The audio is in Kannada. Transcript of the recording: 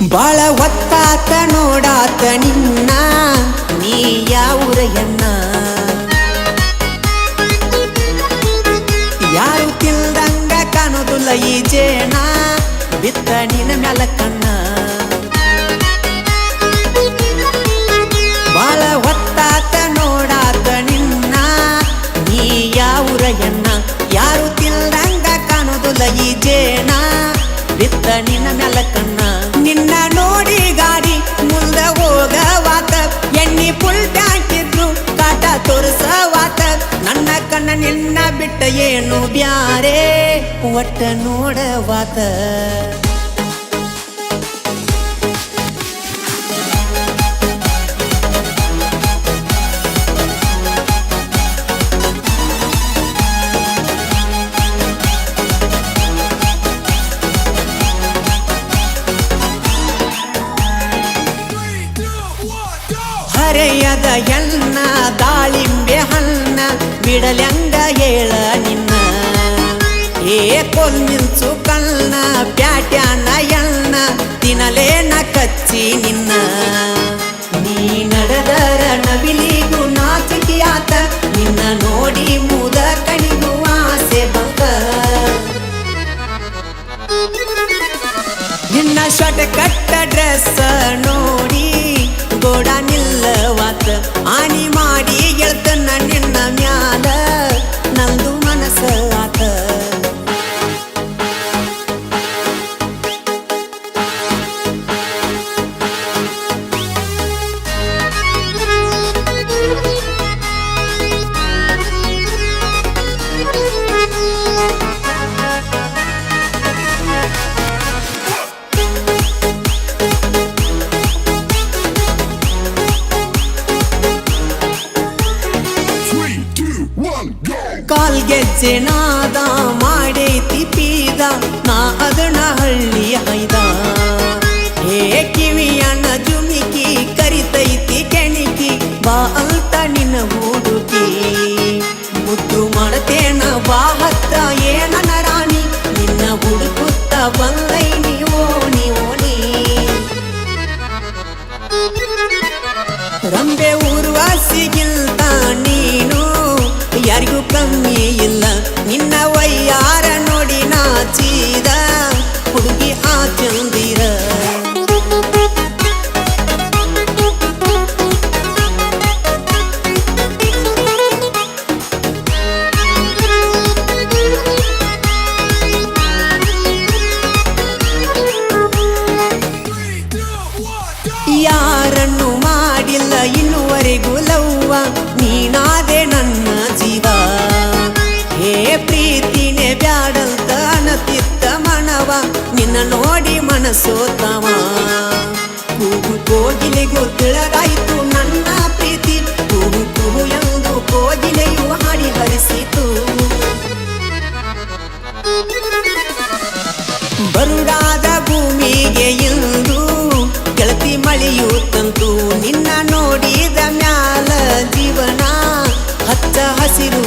ಬಾಳ ಒತ್ತಾತ ನೋಡಾತ ನಿನ್ನ, ನೀ ಯಾವುರ ಹೆಣ್ಣ ಯಾರು ತಿಲ್ದಂಗ ಕಾಣೋದಿಲ್ಲ ಈ ಜೇಣ ಬಿತ್ತ ನಿನ್ನ ಮ್ಯಾಲ ಕಣ್ಣ. ಏನು ಬ್ಯಾರೆ? ಒಟ್ಟ ನೋಡವಾತ ಹರೆಯದ ಎನ್ನ ದಾಳಿಂಬೆ ಹಣ್ಣ ಬಿಡಲೆಂಗ ಏ ಕೊಲ್ಮಿನ್ಸು ಕಣ್ಣ ಪ್ಯಾಟ್ಯಾನ ಎಣ್ಣ ತಿನ್ನಲೇನ ಕಚ್ಚಿ ನಿನ್ನ. ಕಾಲ್ಗೆಜ್ಜೆ ನಾದ ಮಾಡೈತಿ ಪೀದ ನಾ ಅದನ್ನ ಹಳ್ಳಿ ಕಮ್ಮಿ ಇಲ್ಲ ನಿನ್ನ ವಯ್ಯಾರ ನೋಡಿ ನಾಚಿದ ಹುಡುಗಿ ಆ ನೋಡಿ ಮನಸೋತವ ಕೂಗು ಕೋಗಿಲೆಗೂ ತಿಳಗಾಯಿತು ನನ್ನ ಪ್ರೀತಿ. ಕೂಗು ಕೂಗು ಎಂದು ಕೋಗಿಲೆಯು ಹಾಡಿ ಹರಿಸಿತು ಬರುಡಾದ ಭೂಮಿಗೆ ಎಂದು ಗೆಳತಿ ಮಳೆಯು ತಂತು. ನಿನ್ನ ನೋಡಿದ ಮ್ಯಾಲ ಜೀವನ ಹಚ್ಚ ಹಸಿರು